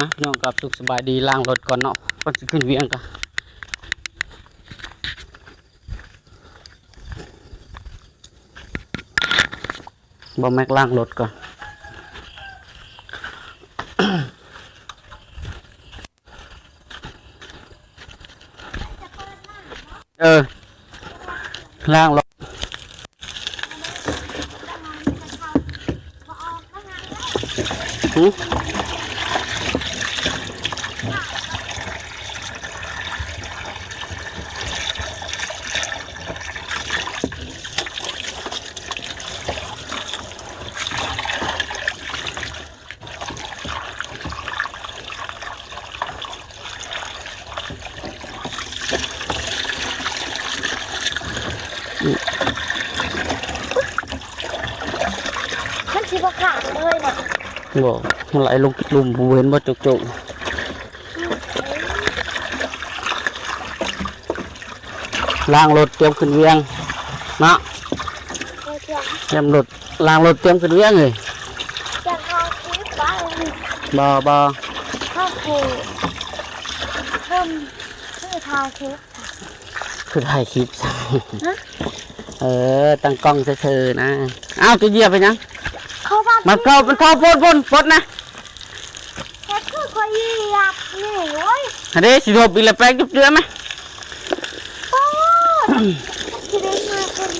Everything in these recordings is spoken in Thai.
นะพี่น้องกับสุขสบายดีล้างรถก่อนเนาะก่อนจะขึ้นเวียงกันบอแม็กล้างรถก่อนเออล้างรถหื มมันชิบะขาดเลยนะบอกมันไหลลงลุมผมเห็นว่าจุกจุกล้างรถเตรียมขึ้นเวียงเนาะเออเจ้าเตรียมรถล้างรถเตรียมขึ้นเวียงเลยจะเข้าคลิปบ้างบอบอเข้าคือเพิ่มชื่อทายคลิป คือถ่ายคลิปฮะเออ ตั้งกล้องเฉยๆนะ อ้าวจะเหยียบไปยังเข้าบ้านมันเข้ามันเข้าพ่นพ่นพ่นนะแค่คือคอยเหยียบนี่โว้ยอันนี้สิโดบอีละแป๊กจุบเจือไหม โอ้ยที่ได้มาคน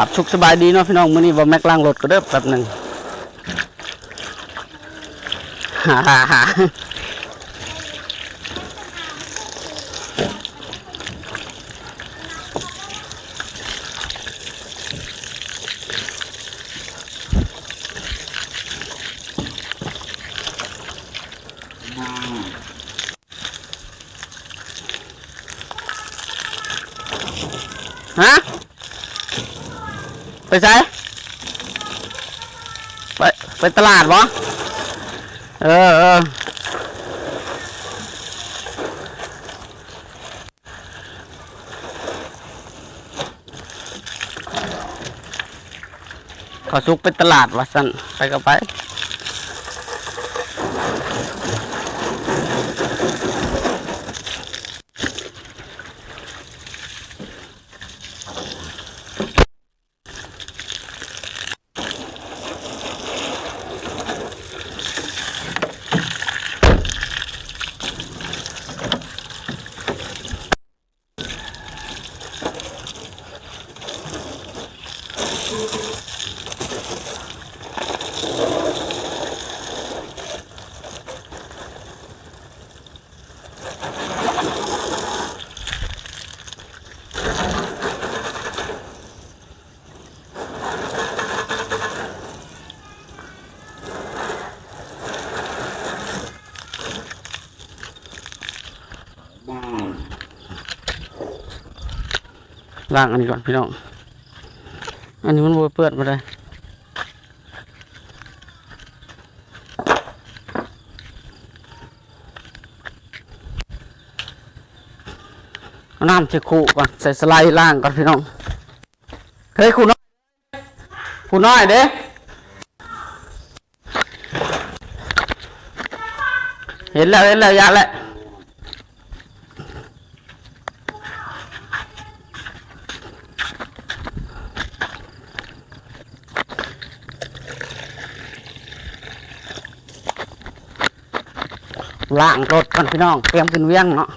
กับสุขสบายดีเนาะพี่น้องมื้อนี้บ่แม็กล้างรถก็เด้อแป๊บนึงฮ่าฮ่า ไปใช้ไปไปตลาดบ่เออเออขอซุกไปตลาดวะสันไปก็ไป ล้างอันนี้ก่อนพี่น้อง อันนี้มันบ่เปื้อนมาได้เอาน้ำเช็คคู่ก่อนใส่สไลด์ล่างก่อนพี่น้อง เฮ้ยคุณน้อยคุณน้อยเด้เห็นแล้วเห็นแล้วยะแล้ว ล้างรถก่อนพี่น้อง เตรียมขึ้นเวียงเนาะ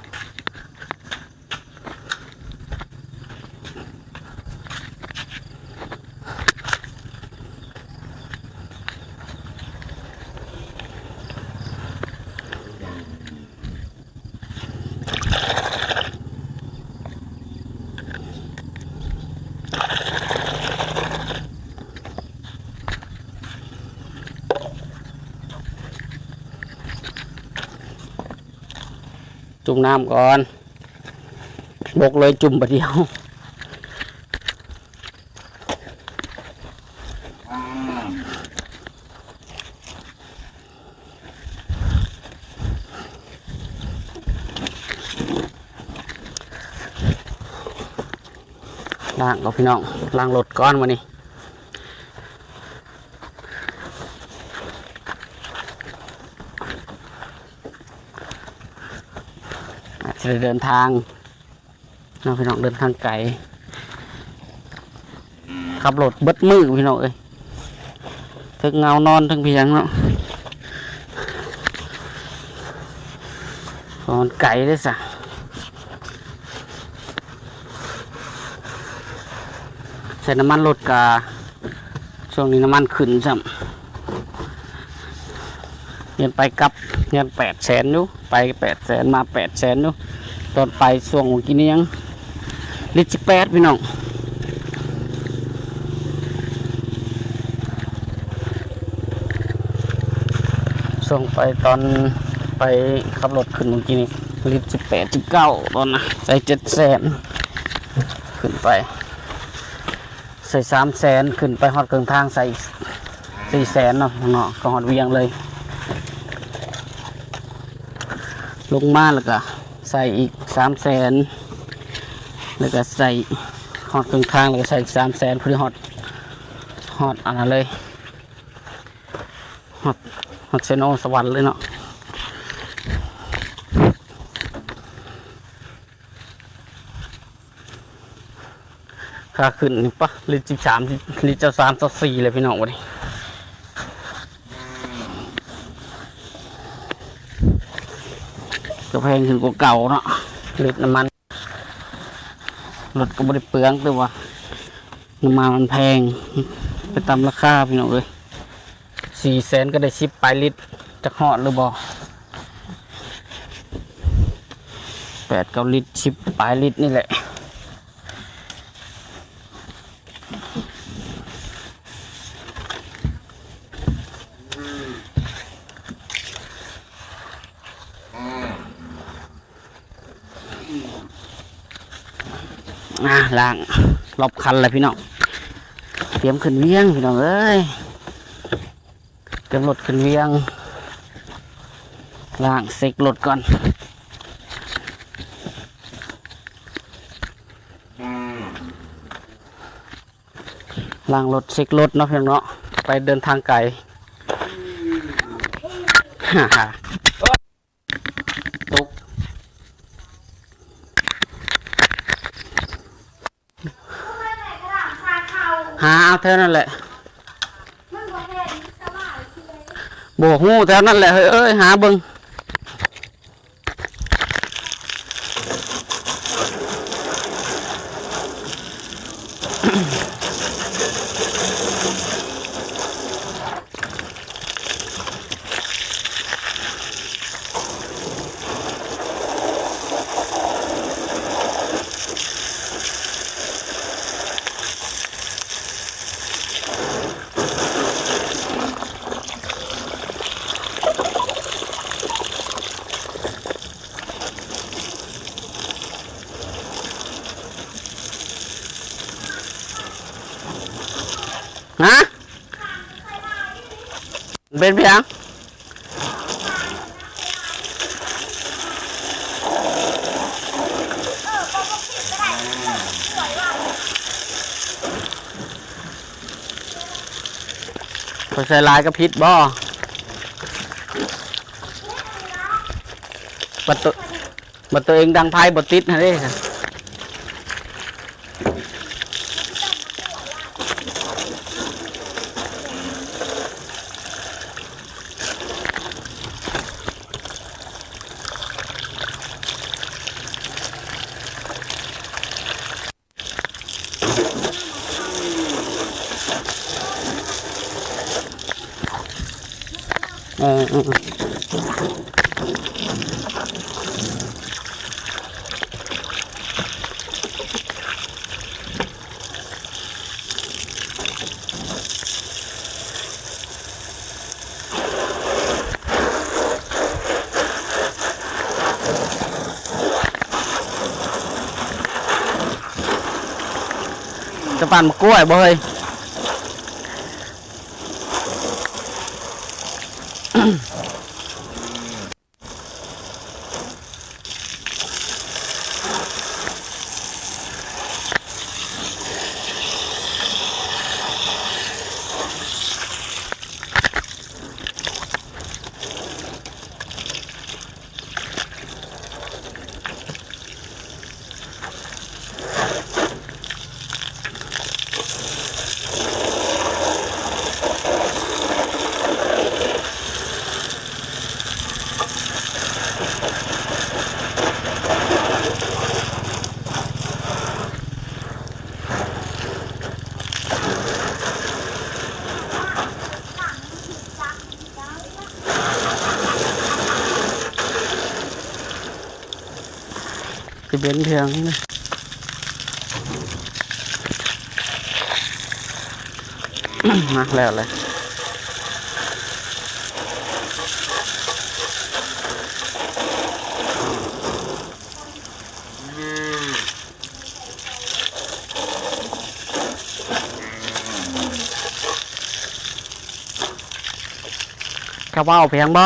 จุ่มน้ำก่อน บกเลยจุ่มประเดียวล้างก็พี่น้องล้างรถก้อนมานี่อาจจะได้ เดินทางน้องพี่น้องเดินทางไกลขับรถเบิดมือพี่น้องเอ้ยถึงเงานอนถึงเพียงเนาะเพราะมันไกลเลยสะใส่น้ำมันรถกาช่วงนี้น้ำมันขึ้นซ้ำ งินไปกลับเงินแปดแสนอยู่ไปแปดแสนมาแปดแสนอยู่ตอนไปช่วงเมื่อกี้นี้ยังลิตรสิแปดพี่น้องช่วงไปตอนไปขับรถขึ้นเมื่อกี้นี้ลิตรสิบแปดสิบเก้าตอนนะใส่เจ็ดแสนขึ้นไป ใส่สามแสนขึ้นไปฮอดกลางทางใส่สี่แสนเนาะเนาะก็ฮอดเวียงเลย ลงมาแล้วก็ใส่อีกสามแสนแล้วก็ใส่ฮอดกลางทางแล้วก็ใส่อีกสามแสนเพื่อฮอดฮอดอันนั้นเลยฮอดฮอดเซโนสวรรค์เลยเนาะค่าขึ้นปะลิตรสิบสามลิตรจะสามต่อสี่เลยพี่น้องวันนี้ แพงขึ้นกว่าเก่าเนาะลิตรน้ำมันรถก็บริเปลืองตัวน้ำมันมันแพง ไปตามราคาพี่น้องเลยสี่แสนก็ได้ชิปปลายลิตรจะหอดหรือบ่แปดเก้าลิตรชิปปลายลิตรนี่แหละ อะล้างรอบคันเลยพี่น้องเตรียมขึ้นเวียงพี่น้องเอ้ยเตรียมรถขึ้นเวียงล้างเซ็กรถก่อนล้างรถเซ็กรถเนาะพี่น้องเนาะไปเดินทางไกลฮ่าฮ่าตุก ไม่ไหนกระดาษชาเทา หาเอาเท่านั้นแหละมันบอกเห็นสลายทีเลยบวกงูแถวนั้นแหละเฮ้ยเอ้ยหาเบิงฮะ เป็นเพียงพอใส่ลายก็พิษบ่บัดตัวบัดตัวเองดังไพ่บดติดนะเด้ ừ. cho bạn một cua ấy bơi เออปั่นมะกล้วยบ่เฮ้ยจะเป็นเพียงนี่มาแล้วเลยกระเป๋าเพียงบ่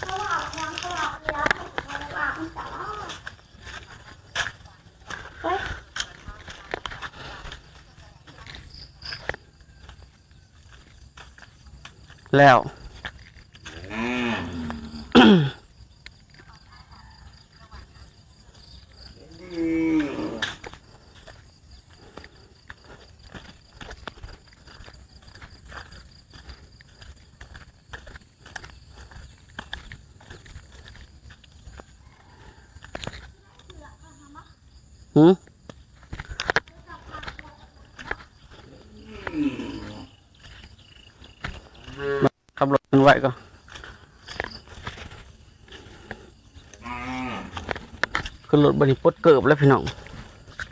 เขาบอกยังเขาบอกแล้วเขาบอกมันตลอดเฮ้ย แล้ว หืม ขับรถกันไว้ก็ขึ้นรถบริปลดเกิบแล้วพี่น้อง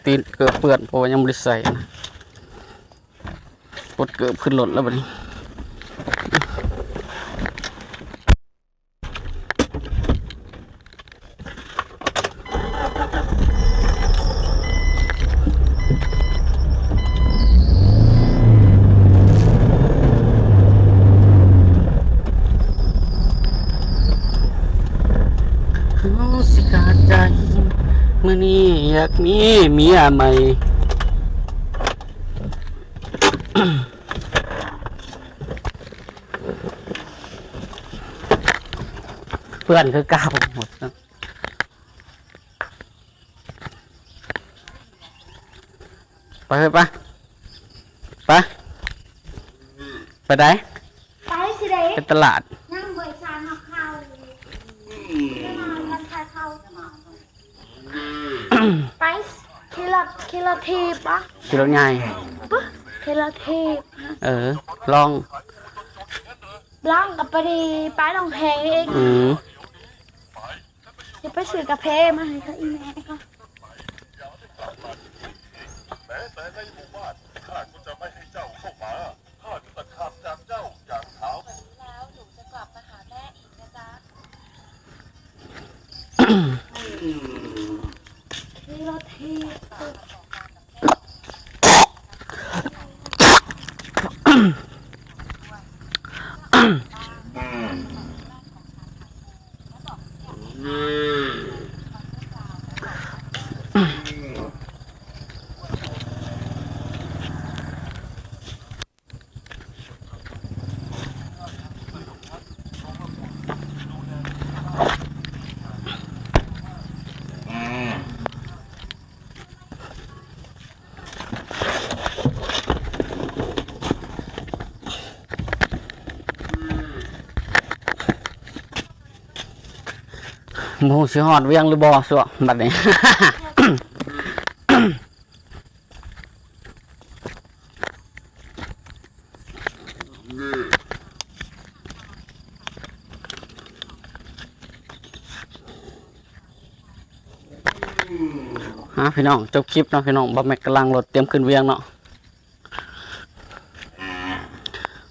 ตีนเกิบเปื่อนเพราะว่ายังบริใส่นะปลดเกิบขึ้นรถแล้วบัดนี้ เขาสิขาดใจมื่อนี้ อยากมีเมียใหม่เพื่อนคือเก้าหมดแล้วไปเถอะปะไปไปไหนไปสิเด็ไปตลาด นั่งเบยชาหักเข้าจะนอนมันคายเข้าจะนอนไป คิลคิลทีปะขี่รถใหญ่ปึ๊บคิลทีปเออ ลองล่างกับไปดีไปลองแพงเองอืมจะไปซื้อกาแฟมาให้เขาอีแม่ก็ แม้แต่ในหมู่บ้านข้าก็จะไม่ให้เจ้าเข้ามาข้าจะตัดขาดจากเจ้าอย่างเท้า แล้วหนูจะกลับมาหาแม่อีกนะจ๊ะ คิลทีป ห มูสิหอดเวียงหรือบ่สัวบัดนี้ ฮะพี่น้องจบคลิปเนาะพี่น้องบ่แม็กกำลังรถเตรียมขึ้นเวียงเนาะ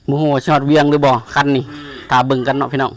มูหัวชอดเวียงหรือบ่คันนี่ตาบิ่งกันเนาะพี่น้อง